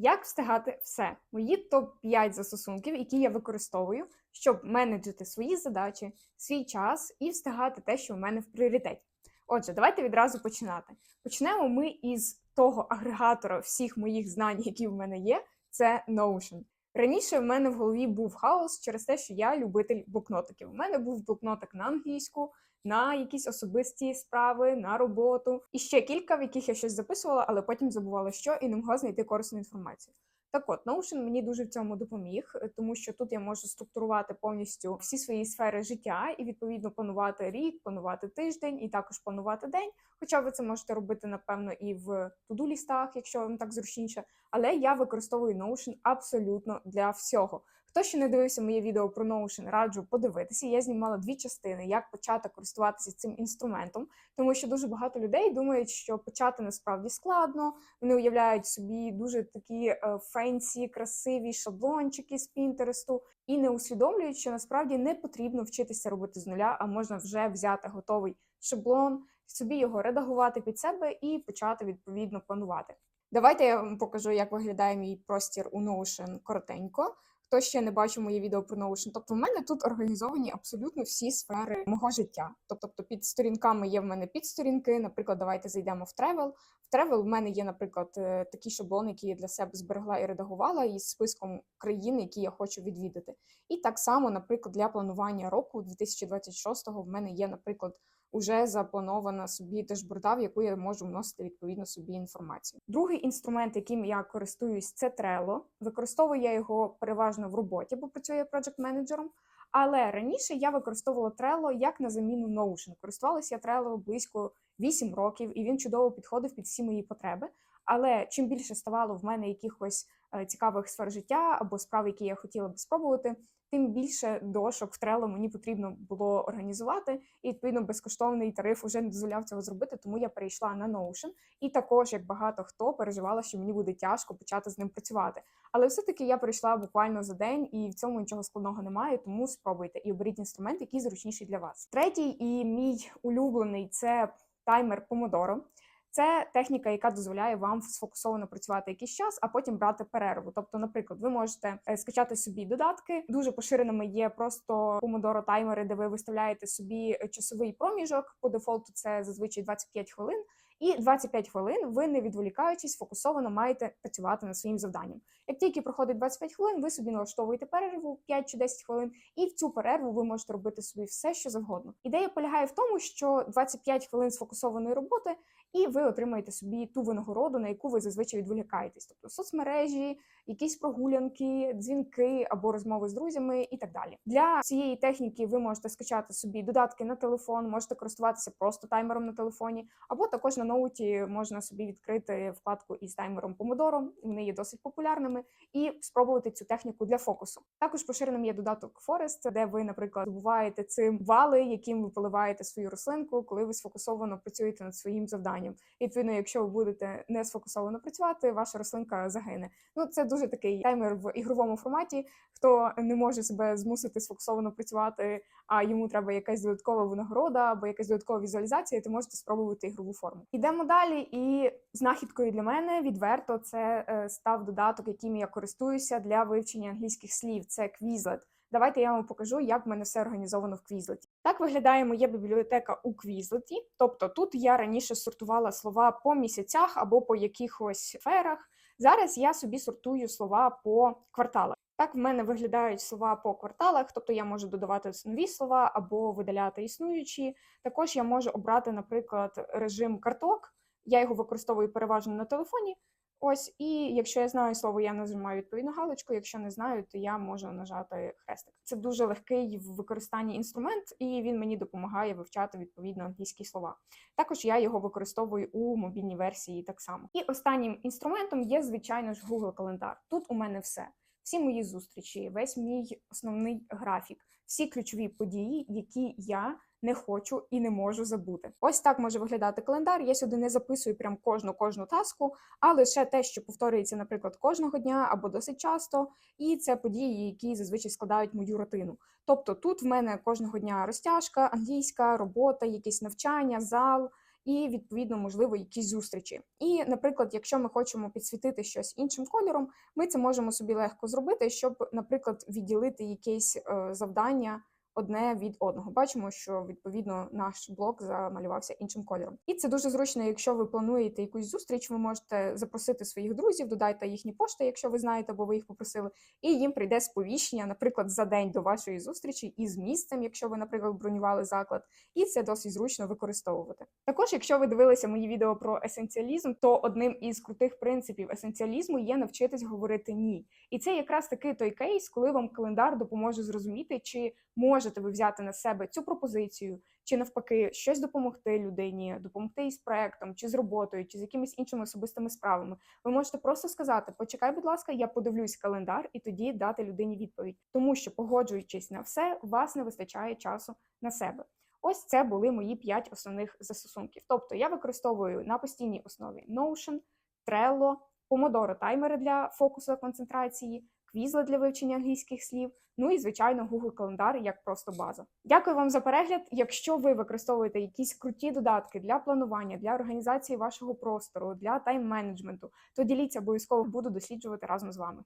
Як встигати все? Мої топ-5 застосунків, які я використовую, щоб менеджити свої задачі, свій час і встигати те, що в мене в пріоритеті. Отже, давайте відразу починати. Почнемо ми із того агрегатора всіх моїх знань, які в мене є. Це Notion. Раніше в мене в голові був хаос через те, що я любитель блокнотиків. У мене був блокнотик на англійську, на якісь особисті справи, на роботу і ще кілька, в яких я щось записувала, але потім забувала що і не могла знайти корисну інформацію. Так от, Notion мені дуже в цьому допоміг, тому що тут я можу структурувати повністю всі свої сфери життя і відповідно планувати рік, планувати тиждень і також планувати день. Хоча ви це можете робити, напевно, і в туду лістах, якщо вам так зручніше. Але я використовую Notion абсолютно для всього. Хто ще не дивився моє відео про Notion, раджу подивитися. Я знімала дві частини, як почати користуватися цим інструментом, тому що дуже багато людей думають, що почати насправді складно. Вони уявляють собі дуже такі е, фенсі, красиві шаблончики з Пінтересту і не усвідомлюють, що насправді не потрібно вчитися робити з нуля, а можна вже взяти готовий шаблон, собі його редагувати під себе і почати відповідно планувати. Давайте я вам покажу, як виглядає мій простір у Notion коротенько. Хто ще не бачив моє відео про Notion, тобто в мене тут організовані абсолютно всі сфери мого життя. Тобто під сторінками є в мене підсторінки. Наприклад, давайте зайдемо в Travel. В Travel в мене є, наприклад, е, такий шаблон, який я для себе зберегла і редагувала із списком країн, які я хочу відвідати. І так само, наприклад, для планування року 2026-го в мене є, наприклад, уже запланована собі дашборда, в яку я можу вносити відповідно собі інформацію. Другий інструмент, яким я користуюсь, це Trello. Використовую я його переважно в роботі, бо працюю проджект менеджером. Але раніше я використовувала Trello як на заміну Notion. Користувалася я Trello близько 8 років, і він чудово підходив під всі мої потреби. Але чим більше ставало в мене якихось е, цікавих сфер життя або справ, які я хотіла би спробувати, тим більше дошок в Trello мені потрібно було організувати. І відповідно безкоштовний тариф вже не дозволяв цього зробити, тому я перейшла на Notion. І також, як багато хто, переживала, що мені буде тяжко почати з ним працювати. Але все-таки я прийшла буквально за день, і в цьому нічого складного немає, тому спробуйте і оберіть інструмент, який зручніший для вас. Третій і мій улюблений це таймер помодоро. Це техніка, яка дозволяє вам сфокусовано працювати якийсь час, а потім брати перерву. Тобто, наприклад, ви можете е, скачати собі додатки. Дуже поширеними є просто помодоро таймери, де ви виставляєте собі е, часовий проміжок. По дефолту це зазвичай 25 хвилин. І 25 хвилин ви, не відволікаючись, фокусовано маєте працювати над своїм завданням. Як тільки проходить 25 хвилин, ви собі налаштовуєте перерву 5 чи 10 хвилин, і в цю перерву ви можете робити собі все, що завгодно. Ідея полягає в тому, що 25 хвилин сфокусованої роботи, і ви отримаєте собі ту винагороду, на яку ви зазвичай відволікаєтесь, тобто соцмережі, якісь прогулянки, дзвінки або розмови з друзями і так далі. Для цієї техніки ви можете скачати собі додатки на телефон, можете користуватися просто таймером на телефоні, або також на ноуті можна собі відкрити вкладку із таймером Pomodoro, Вони є досить популярними, і спробувати цю техніку для фокусу. Також поширеним є додаток Forest, де ви, наприклад, добуваєте цим вали, яким ви поливаєте свою рослинку, коли ви сфокусовано працюєте над своїм завданням. І, відповідно, якщо ви будете не сфокусовано працювати, ваша рослинка загине. Ну це дуже такий таймер в ігровому форматі. Хто не може себе змусити сфокусовано працювати, а йому треба якась додаткова винагорода або якась додаткова візуалізація, то можете спробувати ігрову форму. Ідемо далі, і знахідкою для мене відверто це е, став додаток, яким я користуюся для вивчення англійських слів. Це Quizlet. Давайте я вам покажу, як в мене все організовано в Quizlet. Так виглядає моя бібліотека у Quizlet. Тобто тут я раніше сортувала слова по місяцях або по якихось сферах. Зараз я собі сортую слова по кварталах. Так, в мене виглядають слова по кварталах, тобто я можу додавати нові слова або видаляти існуючі. Також я можу обрати, наприклад, режим карток. Я його використовую переважно на телефоні. Ось, і якщо я знаю слово, я нажимаю відповідну галочку. Якщо не знаю, то я можу нажати хрестик. Це дуже легкий в використанні інструмент, і він мені допомагає вивчати відповідно англійські слова. Також я його використовую у мобільній версії так само. І останнім інструментом є, звичайно ж, Google Календар. Тут у мене все. Всі мої зустрічі, весь мій основний графік, всі ключові події, які я не хочу і не можу забути. Ось так може виглядати календар. Я сюди не записую прям кожну кожну таску, а лише те, що повторюється, наприклад, кожного дня або досить часто, і це події, які зазвичай складають мою рутину. Тобто тут в мене кожного дня розтяжка, англійська робота, якісь навчання, зал. і відповідно, можливо, якісь зустрічі. І, наприклад, якщо ми хочемо підсвітити щось іншим кольором, ми це можемо собі легко зробити, щоб, наприклад, відділити якесь е, завдання одне від одного. Бачимо, що відповідно наш блок замалювався іншим кольором. І це дуже зручно, якщо ви плануєте якусь зустріч, ви можете запросити своїх друзів, додайте їхні пошти, якщо ви знаєте, або ви їх попросили, і їм прийде сповіщення, наприклад, за день до вашої зустрічі із місцем, якщо ви, наприклад, бронювали заклад, і це досить зручно використовувати. Також, якщо ви дивилися мої відео про есенціалізм, то одним із крутих принципів есенціалізму є навчитись говорити ні. І це якраз таки той кейс, коли вам календар допоможе зрозуміти, чи можете ви взяти на себе цю пропозицію, чи навпаки щось допомогти людині, допомогти із проектом, чи з роботою, чи з якимись іншими особистими справами. Ви можете просто сказати: почекай, будь ласка, я подивлюсь календар і тоді дати людині відповідь, тому що погоджуючись на все, вас не вистачає часу на себе. Ось це були мої п'ять основних застосунків. Тобто я використовую на постійній основі Notion, Trello, Pomodoro таймери для фокусу та концентрації, квізли для вивчення англійських слів, ну і звичайно Google календар як просто база. Дякую вам за перегляд. Якщо ви використовуєте якісь круті додатки для планування, для організації вашого простору, для тайм-менеджменту, то діліться обов'язково буду досліджувати разом з вами.